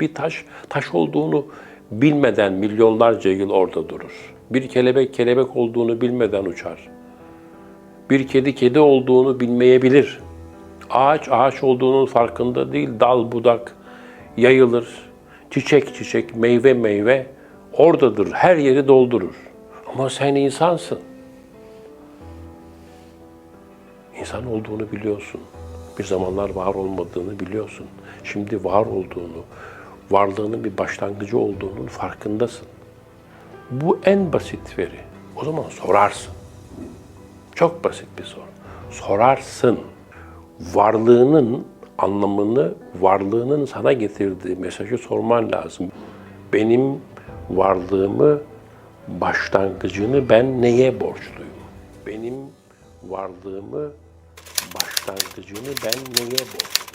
Bir taş, taş olduğunu bilmeden milyonlarca yıl orada durur. Bir kelebek, kelebek olduğunu bilmeden uçar. Bir kedi, kedi olduğunu bilmeyebilir. Ağaç, ağaç olduğunun farkında değil. Dal, budak yayılır. Çiçek, çiçek, meyve, meyve oradadır. Her yeri doldurur. Ama sen insansın. İnsan olduğunu biliyorsun. Bir zamanlar var olmadığını biliyorsun. Şimdi var olduğunu, varlığının bir başlangıcı olduğunun farkındasın. Bu en basit veri. O zaman sorarsın. Çok basit bir soru. Sorarsın. Varlığının anlamını, varlığının sana getirdiği mesajı sorman lazım. Benim varlığımı, başlangıcını ben neye borçluyum? Benim varlığımı, başlangıcını ben neye borçluyum?